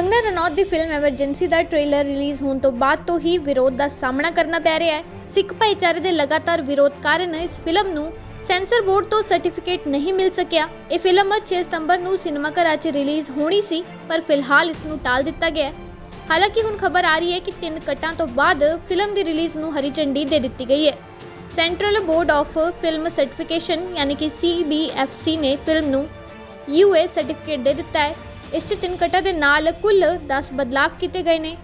ਕੰਗਨਾ ਰਣੌਤ ਦੀ film Emergency ਦਾ trailer release ਹੋਣ ਤੋਂ ਬਾਅਦ ਤੋਂ ਹੀ ਵਿਰੋਧ ਦਾ ਸਾਹਮਣਾ ਕਰਨਾ ਪੈ ਰਿਹਾ ਹੈ। ਸਿੱਖ ਭਾਈਚਾਰੇ ਦੇ ਲਗਾਤਾਰ ਵਿਰੋਧ ਕਾਰਨ ਇਸ ਫਿਲਮ ਨੂੰ ਸੈਂਸਰ ਬੋਰਡ ਤੋਂ ਸਰਟੀਫਿਕੇਟ ਨਹੀਂ ਮਿਲ ਸਕਿਆ। ਇਹ ਫਿਲਮ 6 ਸਤੰਬਰ ਨੂੰ ਸਿਨੇਮਾ ਘਰਾਂ 'ਚ ਰਿਲੀਜ਼ ਹੋਣੀ ਸੀ, ਪਰ ਫਿਲਹਾਲ ਇਸ ਨੂੰ ਟਾਲ ਦਿੱਤਾ ਗਿਆ ਹੈ। ਹਾਲਾਂਕਿ ਹੁਣ ਖਬਰ ਆ ਰਹੀ ਹੈ ਕਿ ਤਿੰਨ ਕੱਟਾਂ ਤੋਂ ਬਾਅਦ ਫਿਲਮ ਦੀ ਰਿਲੀਜ਼ ਨੂੰ ਹਰੀ ਝੰਡੀ ਦੇ ਦਿੱਤੀ ਗਈ ਹੈ। Central Board of Film Certification ਯਾਨੀ ਕਿ CBFC ਨੇ ਫਿਲਮ ਨੂੰ UA ਸਰਟੀਫਿਕੇਟ ਦੇ ਦਿੱਤਾ ਹੈ। ਇਸ 'ਚ ਤਿੰਨ ਕੱਟਾਂ ਦੇ ਨਾਲ ਕੁੱਲ 10 ਬਦਲਾਵ ਕੀਤੇ ਗਏ ਨੇ।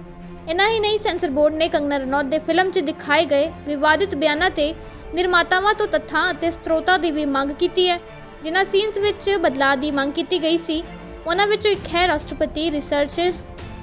ਇਨਾ ਹੀ ਨਹੀਂ ਸੈਂਸਰ ਬੋਰਡ ਨੇ ਕੰਗਨਾ ਰਣੌਤ ਦੇ ਫਿਲਮ 'ਚ ਦਿਖਾਏ ਗਏ ਵਿਵਾਦਿਤ ਬਿਆਨਾਂ ਤੇ ਨਿਰਮਾਤਾਵਾਂ ਤੋਂ ਤੱਥਾਂ ਅਤੇ ਸਰੋਤਾਂ ਦੀ ਵੀ ਮੰਗ ਕੀਤੀ ਹੈ, ਜਿਨ੍ਹਾਂ ਸੀਨਸ ਵਿੱਚ ਬਦਲਾਅ ਦੀ ਮੰਗ ਕੀਤੀ ਗਈ ਸੀ। ਉਹਨਾਂ ਵਿੱਚੋਂ ਇੱਕ ਹੈ ਰਾਸ਼ਟਰਪਤੀ, ਰਿਸਰਚਰ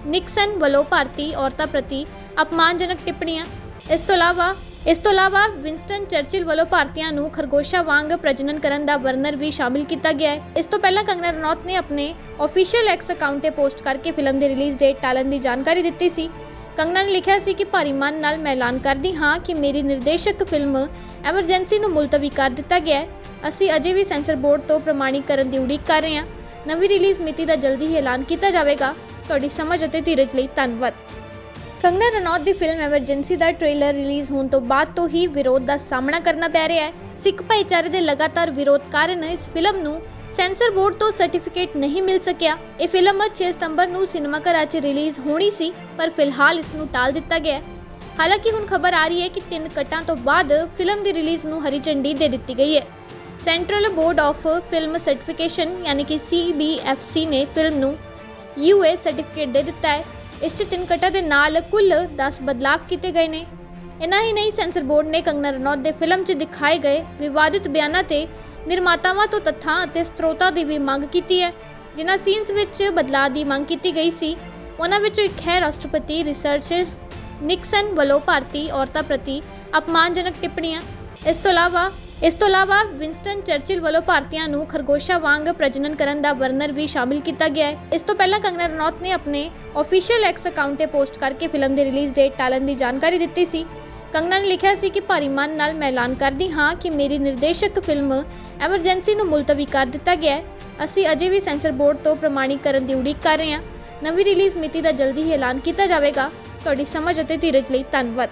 ਨਿਕਸਨ ਵੱਲੋਂ ਭਾਰਤੀ ਔਰਤਾਂ ਪ੍ਰਤੀ ਅਪਮਾਨਜਨਕ ਟਿੱਪਣੀਆਂ। ਇਸ ਤੋਂ ਇਲਾਵਾ ਇਸ ਤੋਂ ਇਲਾਵਾ ਵਿੰਸਟਨ ਚਰਚਿਲ ਵੱਲੋਂ ਭਾਰਤੀਆਂ ਨੂੰ ਖਰਗੋਸ਼ਾਂ ਵਾਂਗ ਪ੍ਰਜਨਨ ਕਰਨ ਦਾ ਵਰਨਰ ਵੀ ਸ਼ਾਮਿਲ ਕੀਤਾ ਗਿਆ ਹੈ। ਇਸ ਤੋਂ ਪਹਿਲਾਂ ਕੰਗਨਾ ਰਣੌਤ ਨੇ ਆਪਣੇ ਅਫੀਸ਼ੀਅਲ ਐਕਸ ਅਕਾਊਂਟ ਤੇ ਪੋਸਟ ਕਰਕੇ ਫਿਲਮ ਦੀ ਰਿਲੀਜ਼ ਡੇਟ ਟਾਲਣ ਦੀ ਜਾਣਕਾਰੀ ਦਿੱਤੀ ਸੀ। ਕੰਗਨਾ ਨੇ ਲਿਖਿਆ ਸੀ ਕਿ ਭਾਰੀ ਮਨ ਨਾਲ ਮੈਂ ਐਲਾਨ ਕਰਦੀ ਹਾਂ ਕਿ ਮੇਰੀ ਨਿਰਦੇਸ਼ਕ ਫਿਲਮ ਐਮਰਜੈਂਸੀ ਨੂੰ ਮੁਲਤਵੀ ਕਰ ਦਿੱਤਾ ਗਿਆ ਹੈ। ਅਸੀਂ ਅਜੇ ਵੀ ਸੈਂਸਰ ਬੋਰਡ ਤੋਂ ਪ੍ਰਮਾਣੀਕਰਨ ਦੀ ਉਡੀਕ ਕਰ ਰਹੇ ਹਾਂ। ਨਵੀਂ ਰਿਲੀਜ਼ ਮਿਤੀ ਦਾ ਜਲਦੀ ਹੀ ਐਲਾਨ ਕੀਤਾ ਜਾਵੇਗਾ। ਤੁਹਾਡੀ ਸਮਝ ਅਤੇ ਧੀਰਜ ਲਈ ਧੰਨਵਾਦ। ਕੰਗਨਾ ਰਣੌਤ ਦੀ ਫਿਲਮ ਐਮਰਜੈਂਸੀ ਦਾ ਟ੍ਰੇਲਰ ਰਿਲੀਜ਼ ਹੋਣ ਤੋਂ ਬਾਅਦ ਤੋਂ ਹੀ ਵਿਰੋਧ ਦਾ ਸਾਹਮਣਾ ਕਰਨਾ ਪੈ ਰਿਹਾ ਹੈ। ਸਿੱਖ ਭਾਈਚਾਰੇ ਦੇ ਲਗਾਤਾਰ ਵਿਰੋਧ ਕਾਰਨ ਇਸ ਫਿਲਮ ਨੂੰ ਸੈਂਸਰ ਬੋਰਡ ਤੋਂ ਸਰਟੀਫਿਕੇਟ ਨਹੀਂ ਮਿਲ ਸਕਿਆ। ਇਹ ਫਿਲਮ 6 ਸਤੰਬਰ ਨੂੰ ਸਿਨੇਮਾ ਘਰਾਂ 'ਚ ਰਿਲੀਜ਼ ਹੋਣੀ ਸੀ, ਪਰ ਫਿਲਹਾਲ ਇਸ ਨੂੰ ਟਾਲ ਦਿੱਤਾ ਗਿਆ ਹਾਲਾਂਕਿ ਹੁਣ ਖਬਰ ਆ ਰਹੀ ਹੈ ਕਿ ਤਿੰਨ ਕੱਟਾਂ ਤੋਂ ਬਾਅਦ ਫਿਲਮ ਦੀ ਰਿਲੀਜ਼ ਨੂੰ ਹਰੀ ਝੰਡੀ ਦੇ ਦਿੱਤੀ ਗਈ ਹੈ। Central Board of Film Certification ਯਾਨੀ ਕਿ CBFC ਨੇ ਫਿਲਮ ਨੂੰ UA ਸਰਟੀਫਿਕੇਟ ਦੇ ਦਿੱਤਾ ਹੈ। ਇਸ 'ਚ ਤਿੰਨ ਕੱਟਾਂ ਦੇ ਨਾਲ ਕੁੱਲ 10 ਬਦਲਾਵ ਕੀਤੇ ਗਏ ਨੇ। ਇਨਾ ਹੀ ਨਹੀਂ ਸੈਂਸਰ ਬੋਰਡ ਨੇ ਕੰਗਨਾ ਰਣੌਤ ਦੇ ਫਿਲਮ 'ਚ ਦਿਖਾਏ ਗਏ ਵਿਵਾਦਿਤ ਬਿਆਨਾਂ ਤੇ ਨਿਰਮਾਤਾਵਾਂ ਤੋਂ ਤੱਥਾਂ ਅਤੇ ਸਰੋਤਾਂ ਦੀ ਵੀ ਮੰਗ ਕੀਤੀ ਹੈ। ਜਿਨ੍ਹਾਂ ਸੀਨਸ ਵਿੱਚ ਬਦਲਾਅ ਦੀ ਮੰਗ ਕੀਤੀ ਗਈ ਸੀ ਉਹਨਾਂ ਵਿੱਚੋਂ ਇੱਕ ਹੈ ਰਾਸ਼ਟਰਪਤੀ ਰਿਸਰਚਰ ਨਿਕਸਨ ਵੱਲੋਂ ਭਾਰਤੀ ਔਰਤਾਂ ਪ੍ਰਤੀ ਅਪਮਾਨਜਨਕ ਟਿੱਪਣੀਆਂ। ਇਸ ਤੋਂ ਇਲਾਵਾ ਇਸ ਤੋਂ ਇਲਾਵਾ ਵਿੰਸਟਨ ਚਰਚਿਲ ਵੱਲੋਂ ਭਾਰਤੀਆਂ ਨੂੰ ਖਰਗੋਸ਼ਾਂ ਵਾਂਗ ਪ੍ਰਜਨਨ ਕਰਨ ਦਾ ਵਰਨਰ ਵੀ ਸ਼ਾਮਿਲ ਕੀਤਾ ਗਿਆ ਹੈ। ਇਸ ਤੋਂ ਪਹਿਲਾਂ ਕੰਗਨਾ ਰਣੌਤ ਨੇ ਆਪਣੇ ਅਫੀਸ਼ੀਅਲ ਐਕਸ ਅਕਾਊਂਟ ਤੇ ਪੋਸਟ ਕਰਕੇ ਫਿਲਮ ਦੀ ਰਿਲੀਜ਼ ਡੇਟ ਟਾਲਣ ਦੀ ਜਾਣਕਾਰੀ ਦਿੱਤੀ ਸੀ। ਕੰਗਨਾ ਨੇ ਲਿਖਿਆ ਸੀ ਕਿ ਭਾਰੀ ਮਨ ਨਾਲ ਮੈਂ ਐਲਾਨ ਕਰਦੀ ਹਾਂ ਕਿ ਮੇਰੀ ਨਿਰਦੇਸ਼ਕ ਫਿਲਮ ਐਮਰਜੈਂਸੀ ਨੂੰ ਮੁਲਤਵੀ ਕਰ ਦਿੱਤਾ ਗਿਆ ਹੈ। ਅਸੀਂ ਅਜੇ ਵੀ ਸੈਂਸਰ ਬੋਰਡ ਤੋਂ ਪ੍ਰਮਾਣੀਕਰਨ ਦੀ ਉਡੀਕ ਕਰ ਰਹੇ ਹਾਂ। ਨਵੀਂ ਰਿਲੀਜ਼ ਮਿਤੀ ਦਾ ਜਲਦੀ ਹੀ ਐਲਾਨ ਕੀਤਾ ਜਾਵੇਗਾ। ਤੁਹਾਡੀ ਸਮਝ ਅਤੇ ਧੀਰਜ ਲਈ ਧੰਨਵਾਦ।